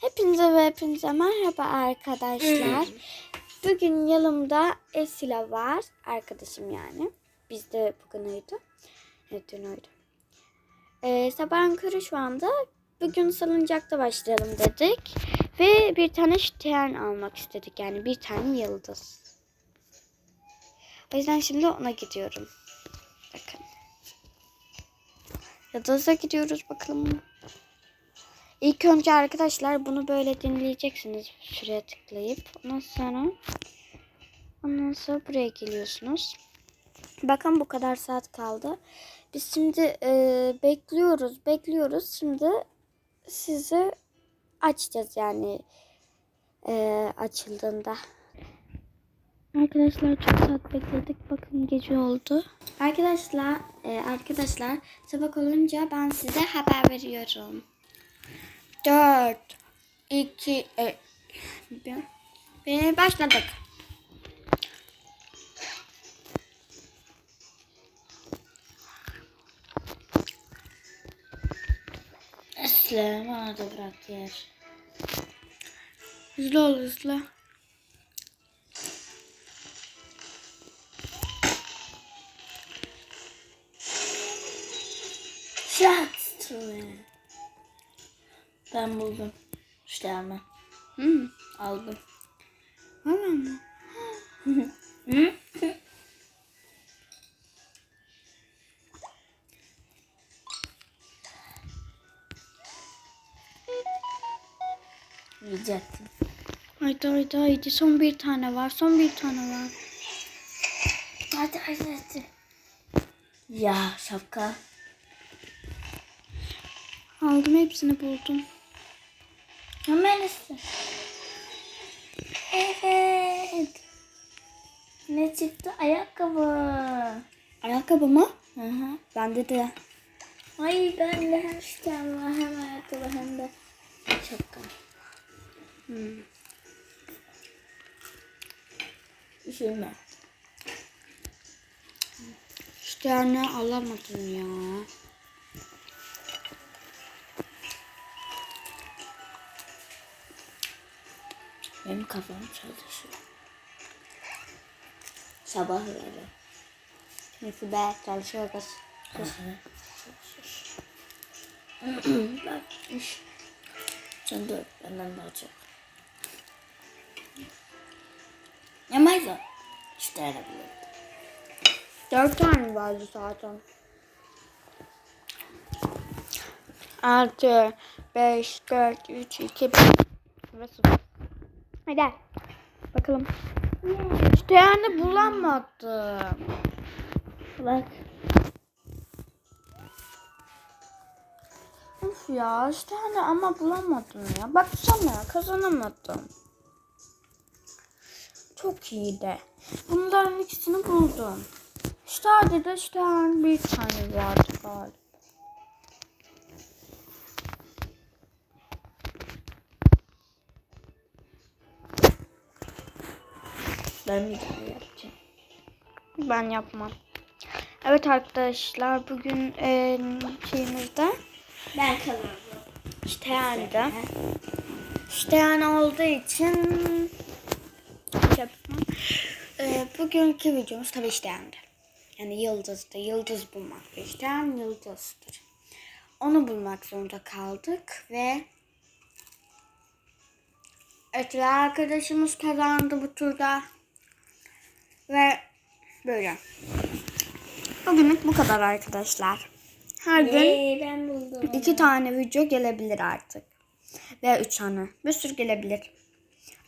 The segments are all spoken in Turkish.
Hepinize ve hepinize merhaba arkadaşlar. Bugün yanımda Esila var. Arkadaşım yani. Biz de bugün uyudu. Evet dün uyudu. Ee, sabahın körü şu anda. Bugün salıncakta başlayalım dedik. Ve bir tane stern almak istedik. Yani bir tane yıldız. O yüzden şimdi ona gidiyorum. Bakın. Yıldız'a gidiyoruz bakalım. İlk önce arkadaşlar bunu böyle dinleyeceksiniz şuraya tıklayıp. Ondan sonra ondan sonra buraya geliyorsunuz. Bakın bu kadar saat kaldı. Biz şimdi e, bekliyoruz, bekliyoruz. Şimdi sizi açacağız yani e, açıldığında. Arkadaşlar çok saat bekledik. Bakın gece oldu. Arkadaşlar, e, arkadaşlar sabah olunca ben size haber veriyorum. 4 2 e, ve başladık. Aslı bana da bırak yer. Hızlı ol hızlı. Şat. Ben buldum. İşte hemen Hmm. aldım. Valla mı? Yiyecektim. Haydi haydi haydi son bir tane var son bir tane var. Hadi hadi hadi. Ya şapka. Aldım hepsini buldum. Hemen iste. Evet. Ne çıktı? Ayakkabı. Ayakkabı mı? Hı hı. Bende de. Ay ben de hem şapkam var hem ayakkabı hem de şapka. Hmm. Üzülme. Sterne alamadım ya. Benim kafam çalışıyor. Sabahları. Neyse be çalışıyor kız. Hı. Bak iş. Sen de benden daha çok. Yamayız o. İşte biliyorum. Dört tane vardı zaten. Altı, beş, dört, üç, iki, bir ve sıfır. Hadi. Bakalım. İşte yani bulamadım. Bak. Of ya işte hani ama bulamadım ya. Baksana kazanamadım. Çok iyiydi. Bunların ikisini buldum. İşte de işte hani bir tane vardı galiba. Ben daha yapacağım. Ben yapmam. Evet arkadaşlar bugün e, şeyimizde Ben kazandım. işte yani de işte yani olduğu için şey yapmam. E, bugünkü videomuz tabii işte yani. Yani yıldızdı. Yıldız bulmak. İşte yani yıldızdır. Onu bulmak zorunda kaldık ve Evet ve arkadaşımız kazandı bu turda. Ve böyle. Bugünlük bu kadar arkadaşlar. Her gün ben buldum. iki tane video gelebilir artık. Veya üç tane. Bir sürü gelebilir.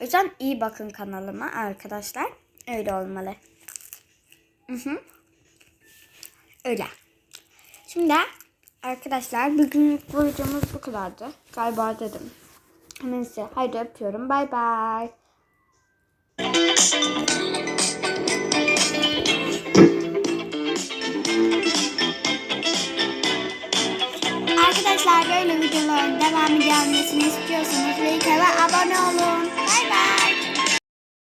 O yüzden iyi bakın kanalıma arkadaşlar. Öyle olmalı. Hı hı. Öyle. Şimdi arkadaşlar bugünlük bu videomuz bu kadardı. Galiba dedim. Neyse haydi öpüyorum. Bay bay. Arkadaşlar böyle videoların devamı gelmesini istiyorsanız like ve abone olun. Bay bay.